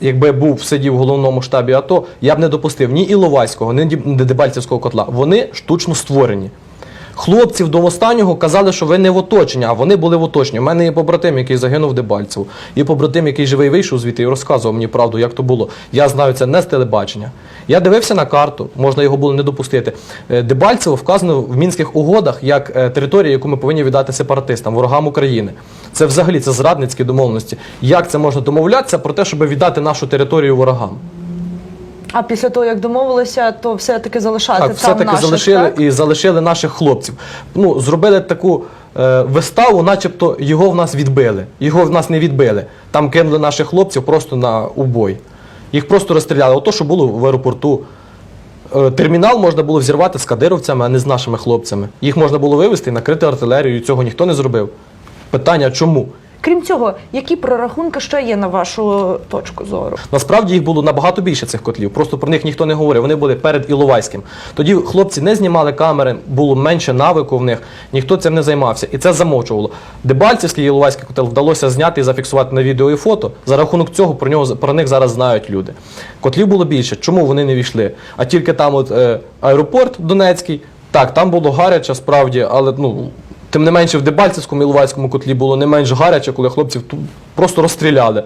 якби був сидів в головному штабі АТО, я б не допустив ні Іловайського, ні Дебальцевського котла. Вони штучно створені. Хлопців до останнього казали, що ви не в оточенні, а вони були в оточенні. У мене є побратим, який загинув в Дебальцеву. Є побратим, який живий вийшов звідти і розказував мені правду, як то було. Я знаю це не з телебачення. Я дивився на карту, можна його було не допустити. Е, Дебальцево вказано в мінських угодах як е, територія, яку ми повинні віддати сепаратистам, ворогам України. Це взагалі це зрадницькі домовленості. Як це можна домовлятися про те, щоб віддати нашу територію ворогам? А після того, як домовилися, то все-таки залишати Так, там все-таки наших, залишили так? і залишили наших хлопців. Ну, зробили таку е, виставу, начебто його в нас відбили. Його в нас не відбили. Там кинули наших хлопців просто на убой. Їх просто розстріляли. Ото, що було в аеропорту. Е, Термінал можна було взірвати з кадировцями, а не з нашими хлопцями. Їх можна було вивезти і накрити артилерією. Цього ніхто не зробив. Питання чому? Крім цього, які прорахунки ще є на вашу точку зору? Насправді їх було набагато більше цих котлів. Просто про них ніхто не говорив. Вони були перед Іловайським. Тоді хлопці не знімали камери, було менше навику в них, ніхто цим не займався. І це замовчувало. Дебальцевський і Іловайський котел вдалося зняти і зафіксувати на відео і фото. За рахунок цього про нього про них зараз знають люди. Котлів було більше. Чому вони не війшли? А тільки там, от е, аеропорт Донецький, так, там було гаряче, справді, але ну. Тим не менше в Дебальцевському і Іловайському котлі було не менш гаряче, коли хлопців просто розстріляли.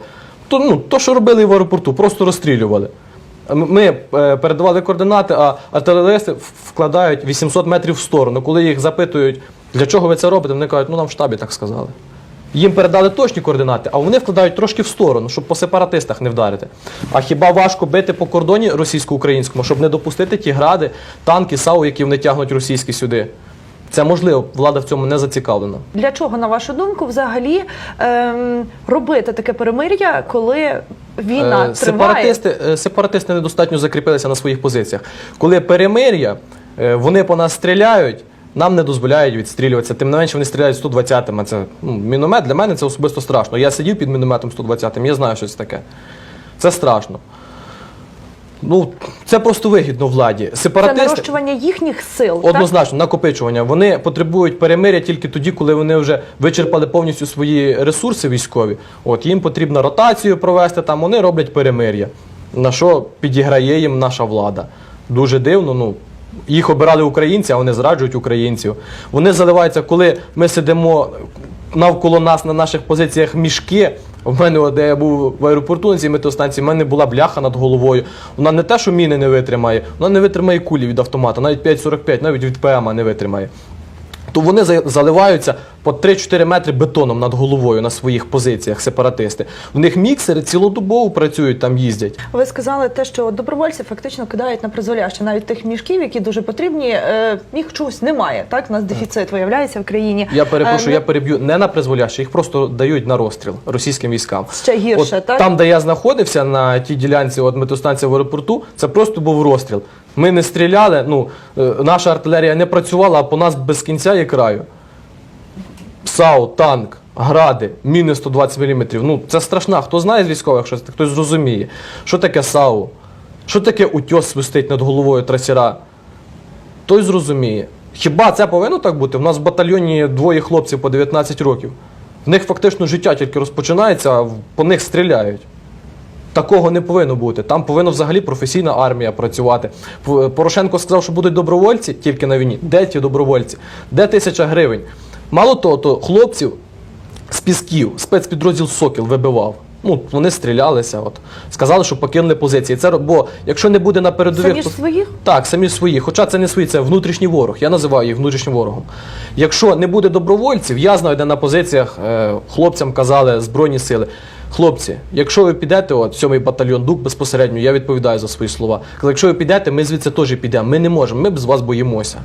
То, ну, то, що робили в аеропорту, просто розстрілювали. Ми е, передавали координати, а артилеристи вкладають 800 метрів в сторону. Коли їх запитують, для чого ви це робите, вони кажуть, ну нам в штабі так сказали. Їм передали точні координати, а вони вкладають трошки в сторону, щоб по сепаратистах не вдарити. А хіба важко бити по кордоні російсько-українському, щоб не допустити ті гради, танки, САУ, які вони тягнуть російські сюди? Це можливо, влада в цьому не зацікавлена. Для чого, на вашу думку, взагалі ем, робити таке перемир'я, коли війна Е, триває? Сепаратисти, е, сепаратисти недостатньо закріпилися на своїх позиціях. Коли перемир'я, е, вони по нас стріляють, нам не дозволяють відстрілюватися. Тим не менше вони стріляють 120-ми. Це ну, міномет для мене це особисто страшно. Я сидів під мінометом 120-м, я знаю, що це таке. Це страшно. Ну, це просто вигідно владі. Це Сепаратисти, нарощування їхніх сил. так? Однозначно, накопичування. Вони потребують перемиря тільки тоді, коли вони вже вичерпали повністю свої ресурси військові. От їм потрібно ротацію провести, там вони роблять перемир'я. На що підіграє їм наша влада. Дуже дивно. Ну їх обирали українці, а вони зраджують українців. Вони заливаються, коли ми сидимо навколо нас на наших позиціях мішки. У мене, де я був в аеропорту на цій метеостанції, в мене була бляха над головою. Вона не те, що міни не витримає, вона не витримає кулі від автомата, навіть 5,45, навіть від ПМ не витримає. То вони заливаються по 3-4 метри бетоном над головою на своїх позиціях, сепаратисти. У них міксери цілодобово працюють, там їздять. Ви сказали те, що добровольці фактично кидають на призволяще навіть тих мішків, які дуже потрібні. е, Їх чогось немає. Так, у нас дефіцит виявляється в країні. Я перепрошую, Е, я переб'ю не на призволяще, їх просто дають на розстріл російським військам. Ще гірше, от, так? Там, де я знаходився на тій ділянці, от метеостанція в аеропорту, це просто був розстріл. Ми не стріляли, ну е, наша артилерія не працювала, а по нас без кінця і краю. САУ, танк, гради, міни 120 мм. Ну, це страшна. Хто знає з військових, що це, хтось зрозуміє. Що таке САУ? Що таке утьос свистить над головою трасера? Той зрозуміє. Хіба це повинно так бути? У нас в батальйоні двоє хлопців по 19 років. В них фактично життя тільки розпочинається, а по них стріляють. Такого не повинно бути. Там повинна взагалі професійна армія працювати. Порошенко сказав, що будуть добровольці тільки на війні. Де ті добровольці? Де тисяча гривень? Мало того, то хлопців з пісків спецпідрозділ Сокіл вибивав. Ну, вони стрілялися, от сказали, що покинули позиції. Це бо якщо не буде на передових Самі ж своїх? так, самі свої. Хоча це не свої, це внутрішній ворог. Я називаю їх внутрішнім ворогом. Якщо не буде добровольців, я знаю, де на позиціях е, хлопцям казали Збройні сили. Хлопці, якщо ви підете, от сьомий батальйон ДУК безпосередньо, я відповідаю за свої слова. Казали, якщо ви підете, ми звідси теж підемо. Ми не можемо, ми без вас боїмося.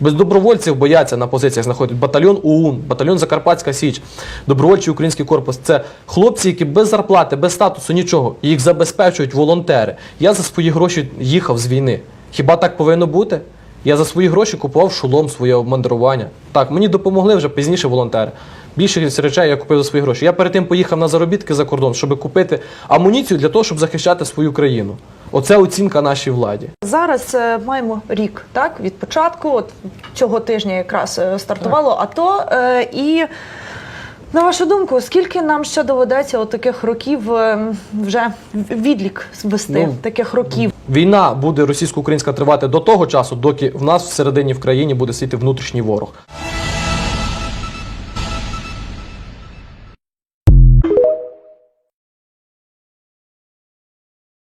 Без добровольців бояться на позиціях знаходять батальйон УУН, батальйон Закарпатська Січ, добровольчий український корпус. Це хлопці, які без зарплати, без статусу, нічого. Їх забезпечують волонтери. Я за свої гроші їхав з війни. Хіба так повинно бути? Я за свої гроші купував шолом, своє обмандрування. Так, мені допомогли вже пізніше волонтери. Більшість речей я купив за свої гроші. Я перед тим поїхав на заробітки за кордон, щоб купити амуніцію для того, щоб захищати свою країну. Оце оцінка нашій владі. Зараз е, маємо рік так від початку. От цього тижня якраз е, стартувало АТО, е, і На вашу думку, скільки нам ще доведеться от таких років ем, вже відлік вести Ну, таких років? Війна буде російсько-українська тривати до того часу, доки в нас всередині в країні буде сидіти внутрішній ворог.